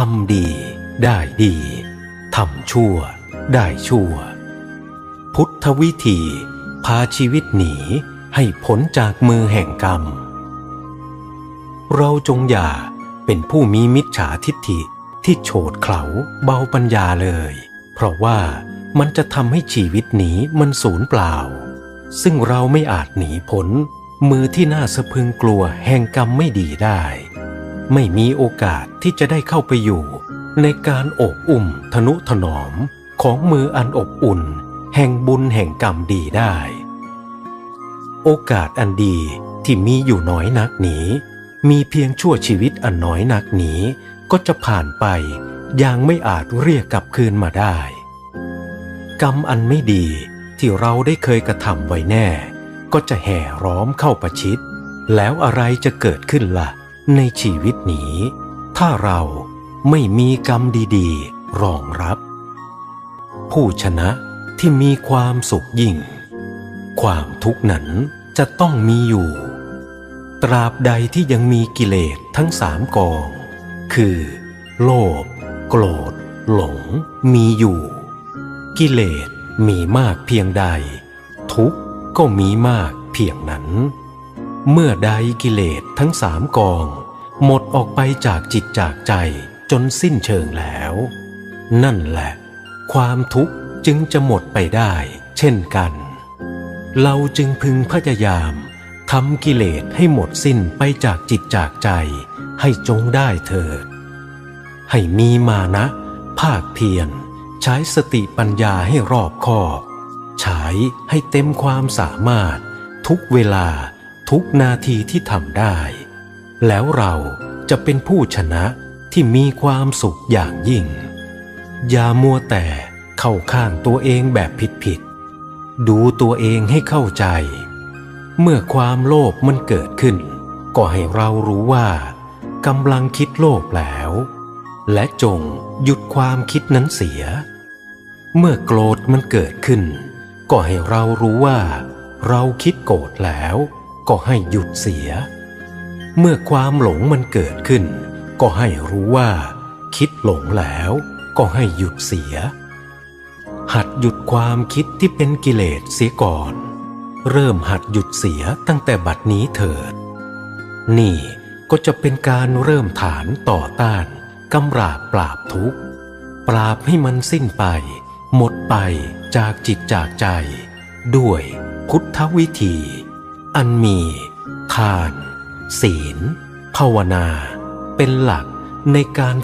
ทำดี ได้ดีทำชั่ว ได้ชั่ว พุทธวิธี พาชีวิตหนีให้พ้นจากมือแห่งกรรม เราจงอย่าเป็นผู้มีมิจฉาทิฏฐิที่โฉดเขลาเบาปัญญาเลย เพราะว่ามันจะทำให้ชีวิตหนีมันสูญเปล่า ซึ่งเราไม่อาจหนีพ้นมือที่น่าสะพึงกลัวแห่งกรรมไม่ดีได้ ไม่มีโอกาสที่จะได้เข้าไปอยู่ ในการโอบอุ่มทนุถนอมของมืออันอบอุ่น แห่งบุญแห่งกรรมดีได้ โอกาสอันดีที่มีอยู่น้อยนักหนีมีเพียงชั่วชีวิตอันน้อยนักหนีก็จะผ่านไปอย่างไม่อาจเรียกกลับคืนมาได้ กรรมอันไม่ดีที่เราได้เคยกระทำไว้แน่ ก็จะแห่ร้อมเข้าประชิด แล้วอะไรจะเกิดขึ้นละ่ะ ในชีวิตนี้ ถ้าเราไม่มีกรรมดีๆ รองรับ ผู้ชนะที่มีความสุขยิ่ง ความทุกข์นั้นจะต้องมีอยู่ ตราบใดที่ยังมีกิเลสทั้งสามกอง คือ โลภโกรธ หลง มีอยู่ กิเลสมีมากเพียงใด ทุกข์ก็มีมากเพียงนั้น เมื่อใดกิเลสทั้งสามกอง หมดออกไปจากจิตจากใจจนสิ้นเชิงแล้ว นั่นแหละ ความทุกข์จึงจะหมดไปได้ เช่นกัน เราจึงพึงพยายามทำกิเลสให้หมดสิ้นไปจากจิตจากใจ ให้จงได้เถิด ให้มีมานะ ภาคเพียรใช้สติปัญญาให้รอบคอบใช้ให้เต็มความสามารถ ทุกเวลาทุกนาทีที่ทำได้ แล้วเราจะเป็นผู้ชนะที่มีความสุขอย่างยิ่ง อย่ามัวแต่เข้าข้างตัวเองแบบผิดๆ ดูตัวเองให้เข้าใจ เมื่อความโลภมันเกิดขึ้น ก็ให้เรารู้ว่ากำลังคิดโลภแล้ว และจงหยุดความคิดนั้นเสีย เมื่อโกรธมันเกิดขึ้น ก็ให้เรารู้ว่า เราคิดโกรธแล้ว ก็ให้หยุดเสีย เมื่อความหลงมันเกิดขึ้น ก็ให้รู้ว่า คิดหลงแล้วก็ให้หยุดเสีย หัดหยุดความคิดที่เป็นกิเลสเสียก่อน เริ่มหัดหยุดเสียตั้งแต่บัดนี้เถิด นี่ก็จะเป็นการเริ่มฐานต่อต้านกำราบปราบทุกข์ ปราบให้มันสิ้นไป หมดไปจากจิตจากใจ ด้วยพุทธวิธี อันมี ทาน ศีล ภาวนา เป็นหลักในการ